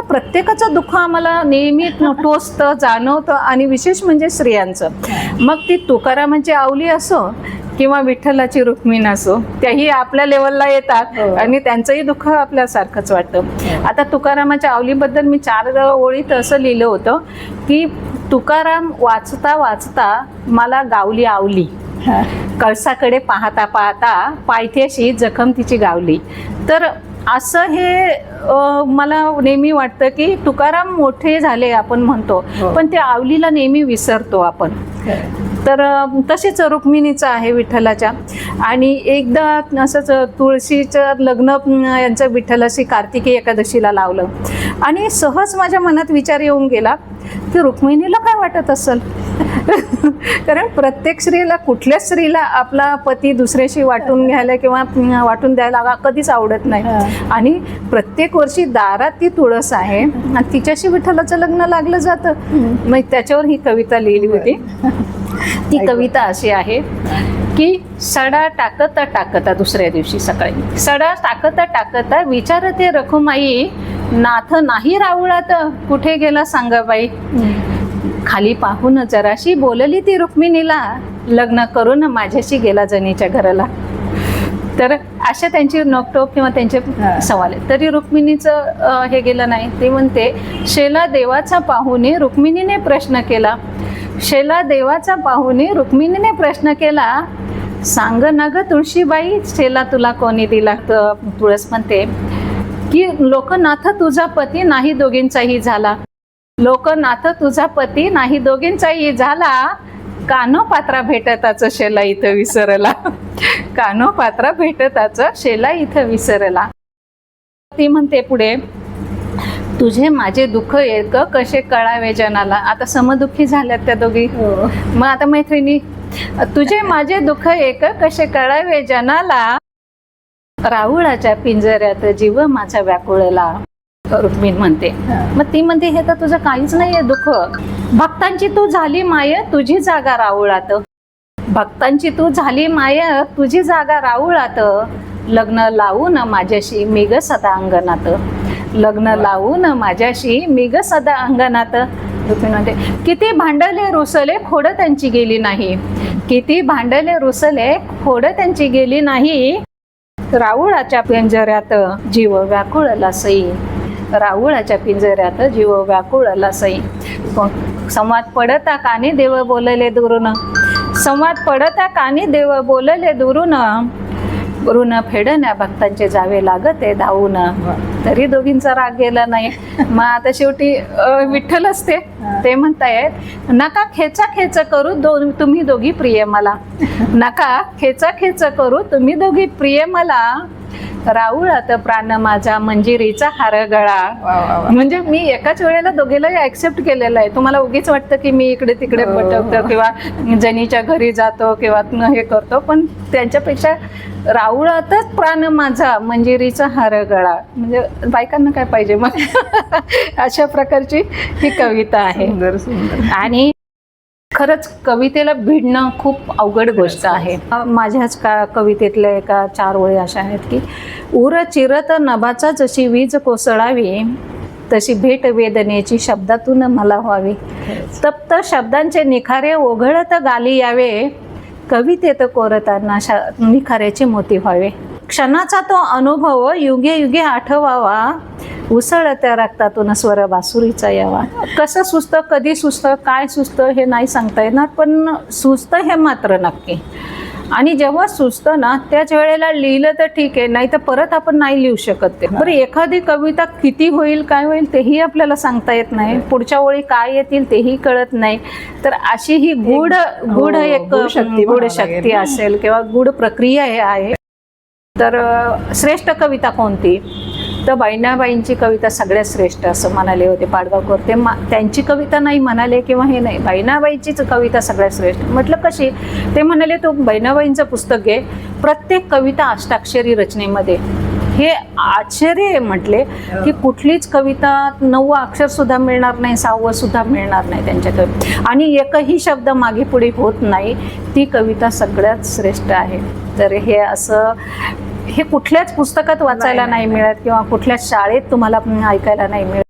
प्रत्येकाचं दुःख आम्हाला नेहमी टोचतं जाणवतं आणि विशेष म्हणजे स्त्रियांचं मग ती तुकारामांची आवली असो किंवा विठ्ठलाची रुक्मिण असो त्याही आपल्या लेवलला येतात हो. आणि त्यांचंही दुःख आपल्यासारखंच वाटतं आता तुकारामाच्या आवलीबद्दल मी चार ओळीत असं लिहिलं होतं की तुकाराम वाचता वाचता मला गावली आवली. कळसाकडे पाहता पाहता पायथ्याशी जखम तिची गावली तर असं हे मला नेहमी वाटतं की तुकाराम मोठे झाले आपण म्हणतो हो. पण त्या आवलीला नेहमी विसरतो आपण. तर तसेच रुक्मिणीचं आहे विठ्ठलाच्या. आणि एकदा असंच तुळशीचं लग्न यांचं विठ्ठलाशी कार्तिकी एकादशीला लावलं. आणि सहज माझ्या मनात विचार येऊन गेला की रुक्मिणीला काय वाटत असेल? कारण प्रत्येक स्त्रीला कुठल्या स्त्रीला आपला पती दुसऱ्याशी वाटून घ्यायला किंवा वाटून द्यायला कधीच आवडत नाही. आणि प्रत्येक वर्षी दारात ती तुळस आहे आणि तिच्याशी विठ्ठलाचं लग्न लागलं जातं. मग त्याच्यावर ही कविता लिहिली होती. ती. कविता अशी आहे की सडा टाकता टाकता दुसऱ्या दिवशी सकाळी. सडा टाकता टाकता विचारते रखुमाई नाथ नाही रावळात. कुठे गेला सांगा बाई खाली पाहून जराशी बोलली ती रुक्मिणीला. लग्न करून माझ्याशी गेला जनीच्या घराला. तर अशा त्यांची नोकटोक किंवा त्यांचे. सवाल आहेत. तरी रुक्मिणीचं हे गेलं नाही. ते म्हणते शेला देवाचा पाहुणे रुक्मिणीने प्रश्न केला. शेला देवाचा पाहुणे रुक्मिणीने प्रश्न केला. सांग ना ग तुळशीबाई शेला तुला कोणी दिला? तुळस म्हणते की लोकनाथ तुझा पती नाही दोघींचाही झाला. लोकनाथ तुझा पती नाही दोघींचाही झाला. कानो पात्रा भेटताच शेला इथं विसरला. कानो पात्रा भेटताच शेला इथं विसरला. ती म्हणते पुढे तुझे माझे दुःख एक कसे कळावे जनाला? आता समदुःखी झाल्यात त्या दोघी. हो. मग आता मैत्रिणी तुझे माझे दुःख एक कसे कळावे जनाला? राहुळाच्या पिंजऱ्यात जीव माझा व्याकुळला रुक्मिण म्हणते. मग ती म्हणते हे तर तुझं काहीच नाहीये दुःख. भक्तांची तू झाली माय तुझी जागा राहुळात. भक्तांची तू झाली माय तुझी जागा राहुळात. लग्न लावून माझ्याशी मी ग सदा अंगणात. लग्न लावून माझ्याशी मी ग सदा अंगणात. रुक्मिण म्हणते किती भांडले रुसले खोड त्यांची गेली नाही. किती भांडले रुसले खोड त्यांची गेली नाही. राऊळाच्या पिंजऱ्यात जीव व्याकुळला सई. राऊळाच्या पिंजऱ्यात जीव व्याकुळला सई. संवाद पडता कानी देव बोलले दुरून. संवाद पडता कानी देव बोलले दुरून. ऋण फेडण्या भक्तांचे जावे लागते धावून. तरी दोघींचा राग गेला नाही. मग आता शेवटी विठ्ठल असते. ते म्हणतायत नका खेचा खेच करू दो तुम्ही दोघी प्रिय मला. नका खेचा खेच करू तुम्ही दोघी प्रिय मला. राऊळात प्राण माझा मंजिरीचा हार गळा. म्हणजे मी एकाच वेळेला दोघीलाही ऍक्सेप्ट केलेलं आहे. तुम्हाला उगीच वाटतं की मी इकडे तिकडे हो, पटवतो हो. किंवा जनीच्या घरी जातो किंवा हे करतो. पण त्यांच्यापेक्षा राऊळातच प्राण माझा मंजिरीचा हार गळा म्हणजे बायकांना काय पाहिजे? मग अशा प्रकारची ही कविता आहे. सुंदर सुंदर. आणि खरंच कवितेला भिडणं खूप अवघड गोष्ट आहे. माझ्याच का कवितेतल्या एका चार ओळी अशा आहेत की उर चिरत नभाचा जशी वीज कोसळावी तशी भेट वेदनेची शब्दातून मला व्हावी. तप्त शब्दांचे निखारे ओघळत गाली यावे कवितेत कोरताना शा निखाऱ्याचे मोती व्हावे. क्षणाचा तो अनुभव युगे युगे आठवावा. उसळत्या रक्तातून स्वर बासुरीचा यावा. कसं सुचतं कधी सुचतं काय सुचतं हे नाही सांगता येणार पण सुचतं हे मात्र नक्की. आणि जेव्हा सुचतं ना त्याच वेळेला लिहिलं तर ठीक आहे नाही तर परत आपण नाही लिहू शकत ते. बरं एखादी कविता किती होईल काय होईल तेही आपल्याला सांगता येत नाही. पुढच्या ओळी काय येतील तेही कळत नाही. तर अशी ही गूढ गूढ हो, एक गूढ शक्ती गूढ शक्ती. असेल किंवा गूढ प्रक्रिया हे आहे. तर श्रेष्ठ कविता कोणती? तर बहिणाबाईंची कविता सगळ्यात श्रेष्ठ असं म्हणाले होते पाडगावकर. ते मा त्यांची कविता नाही म्हणाले किंवा हे नाही. बहिणाबाईचीच कविता सगळ्यात श्रेष्ठ. म्हटलं कशी? ते म्हणाले तो बहिणाबाईंचं पुस्तक आहे प्रत्येक कविता अष्टाक्षरी रचनेमध्ये. हे आश्चर्य म्हटले की कुठलीच कविता नववं अक्षर सुद्धा मिळणार नाही सहावं सुद्धा मिळणार नाही त्यांच्याकडे आणि एकही शब्द मागे पुढे होत नाही. ती कविता सगळ्यात श्रेष्ठ आहे. तर हे असं हे कुठल्याच पुस्तकात वाचायला नाही. मिळत किंवा कुठल्याच शाळेत तुम्हाला ऐकायला नाही मिळत.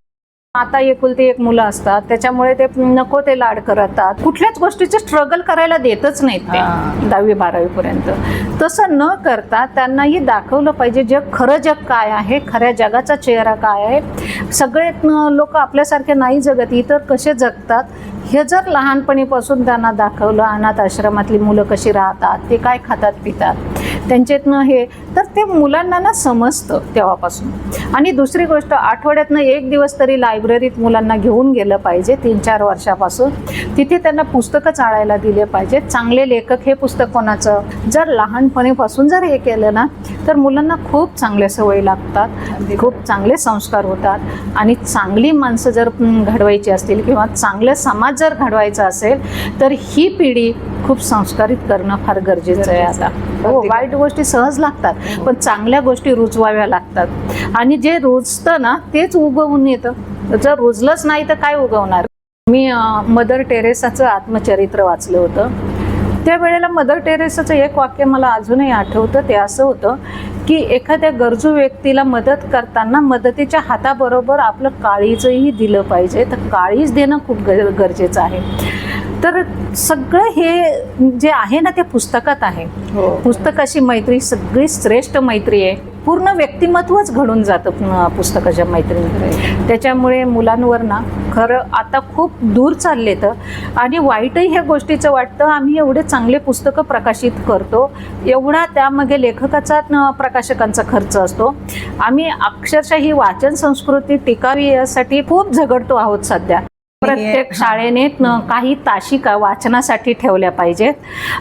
आता एकुलती एक मुलं असतात त्याच्यामुळे ते नको ते लाड करतात. कुठल्याच गोष्टीचं स्ट्रगल करायला देतच नाहीत. ते दहावी बारावी पर्यंत तसं न करता त्यांनाही दाखवलं पाहिजे जग खरं जग काय आहे खऱ्या जगाचा चेहरा काय आहे. सगळे लोक आपल्यासारखे नाही जगत इतर कसे जगतात? हे जर लहानपणीपासून त्यांना दाखवलं अनाथ आश्रमातली मुलं कशी राहतात ते काय खातात पितात? त्यांच्यातनं हे तर ते मुलांना ना समजतं तेव्हापासून. आणि दुसरी गोष्ट आठवड्यातनं एक दिवस तरी लायब्ररीत मुलांना घेऊन गेलं पाहिजे तीन चार वर्षापासून. तिथे त्यांना पुस्तकं चाळायला दिले पाहिजे. चांगले लेखक हे पुस्तक कोणाचं? जर लहानपणीपासून जर हे केलं ना तर मुलांना खूप चांगल्या सवयी लागतात खूप चांगले संस्कार होतात आणि चांगली माणसं जर हं, घडवायची असतील किंवा चांगलं समाज जर घडवायचा असेल तर ही पिढी खूप संस्कारित करणं फार गरजेचं आहे आता. हो वाईट गोष्टी सहज लागतात पण चांगल्या गोष्टी रुजवाव्या लागतात. आणि जे रुजतं ना तेच उगवून येतं. जर रुजलंच नाही तर काय उगवणार? मी मदर टेरेसाचं आत्मचरित्र वाचलं होतं. त्यावेळेला मदर टेरेसाचं एक वाक्य मला अजूनही आठवतं ते असं होतं की एखाद्या गरजू व्यक्तीला मदत करताना मदतीच्या हाताबरोबर आपलं काळीजही दिलं पाहिजे. तर काळीज देणं खूप गर गरजेचं आहे. तर सगळं हे जे आहे ना ते पुस्तकात आहे. हो. पुस्तकाशी मैत्री सगळी श्रेष्ठ मैत्री आहे. पूर्ण व्यक्तिमत्वच घडून जातं पुस्तकाच्या मैत्रीने त्याच्यामुळे मुलांवर ना खरं आता खूप दूर चालले तर आणि वाईटही ह्या गोष्टीचं वाटतं. आम्ही एवढे चांगले पुस्तकं प्रकाशित करतो. एवढा त्यामागे लेखकाचा प्रकाशकांचा खर्च असतो. आम्ही अक्षरशः ही वाचन संस्कृती टिकावी यासाठी खूप झगडतो आहोत सध्या. प्रत्येक शाळेने काही ताशिका वाचनासाठी ठेवल्या पाहिजेत.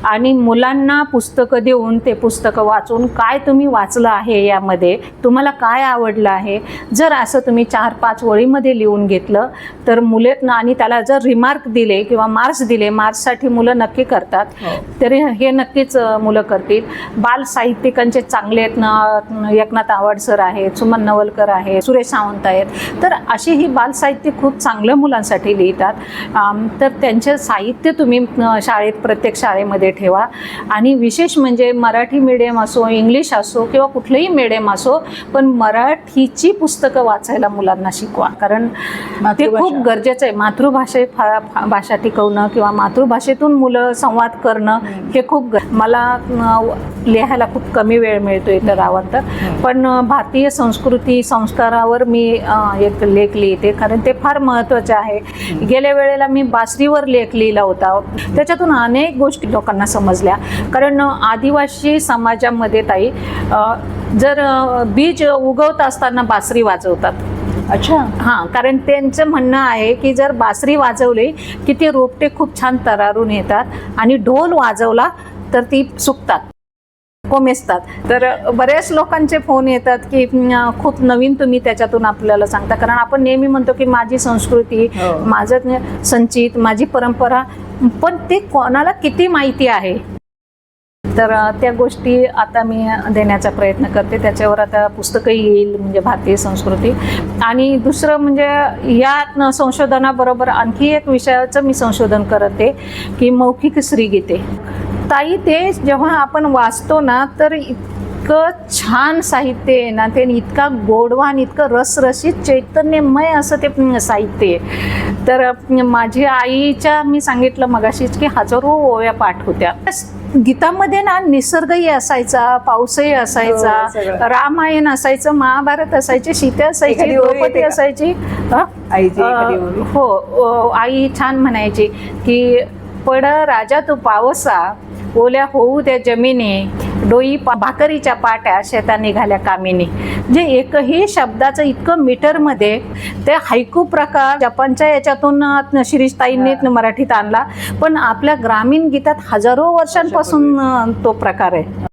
आणि मुलांना पुस्तकं देऊन ते पुस्तकं वाचून काय तुम्ही वाचलं आहे यामध्ये तुम्हाला काय आवडलं आहे? जर असं तुम्ही चार पाच ओळीमध्ये लिहून घेतलं तर मुले न- आणि त्याला जर रिमार्क दिले किंवा मार्क्स दिले मार्क्ससाठी मुलं नक्की करतात. हो. तरी हे नक्कीच मुलं करतील. बाल साहित्यिकांचे चांगले आहेत ना एकनाथ आवाड सर आहेत सुमन नवलकर आहे सुरेश सावंत आहेत. तर अशी ही बाल साहित्य खूप चांगलं मुलांसाठी लिहितात. आम, तर त्यांचं साहित्य तुम्ही शाळेत प्रत्येक शाळेमध्ये ठेवा. आणि विशेष म्हणजे मराठी मीडियम असो इंग्लिश असो किंवा कुठलंही मीडियम असो पण मराठीची पुस्तकं वाचायला मुलांना शिकवा. कारण ते. खूप गरजेचं आहे. मातृभाषे भाषा टिकवणं किंवा मातृभाषेतून मुलं संवाद करणं हे खूप मला लिहायला खूप कमी वेळ मिळतो इथं रावात पण अं, भारतीय संस्कृती संस्कारावर मी एक लेख लिहिते. कारण ते फार महत्त्वाचे आहे. गेल्या वेळेला मी बासरीवर लेख लिहिला होता. त्याच्यातून अनेक गोष्टी लोकांना समजल्या. कारण आदिवासी समाजामध्ये ताई जर बीज उगवत असताना बासरी वाजवतात. अच्छा. हां कारण त्यांचं म्हणणं आहे की जर बासरी वाजवली की ते रोपटे खूप छान तरारून येतात आणि ढोल वाजवला तर ती सुकतात. कोमेजतात तर बऱ्याच लोकांचे फोन येतात की खूप नवीन तुम्ही त्याच्यातून आपल्याला सांगता. कारण आपण नेहमी म्हणतो की माझी संस्कृती हो. माझं संचित माझी परंपरा. पण ते कोणाला किती माहिती आहे? तर त्या गोष्टी आता मी देण्याचा प्रयत्न करते. त्याच्यावर आता पुस्तकही येईल म्हणजे भारतीय संस्कृती. आणि दुसरं म्हणजे या संशोधनाबरोबर आणखी एक विषयाचं मी संशोधन करते की मौखिक श्रीगीते. ताई ते जेव्हा आपण वाचतो ना तर इतकं छान साहित्य आहे ना ते इतका गोडवा आणि इतकं रसरशीत चैतन्यमय असं ते साहित्य आहे तर माझी आईच्या मी सांगितलं मगाशीच की हजारो ओव्या पाठ होत्या गीतामध्ये ना निसर्गही असायचा पाऊसही हो, असायचा सगळं. रामायण असायचं महाभारत असायचे सीता असायची द्रौपदी? असायची हं? हो आई छान म्हणायची की पड राजा तू पावसा ओल्या होऊ त्या जमिनी डोई पा- भाकरीच्या पाट्या शेता निघाल्या कामिनी. जे एकही शब्दाचं इतकं मीटरमध्ये ते हायकू प्रकार जपानच्या याच्यातून शिरीषताईंनी. मराठीत आणला. पण आपल्या ग्रामीण गीतात हजारो वर्षांपासून तो प्रकार आहे.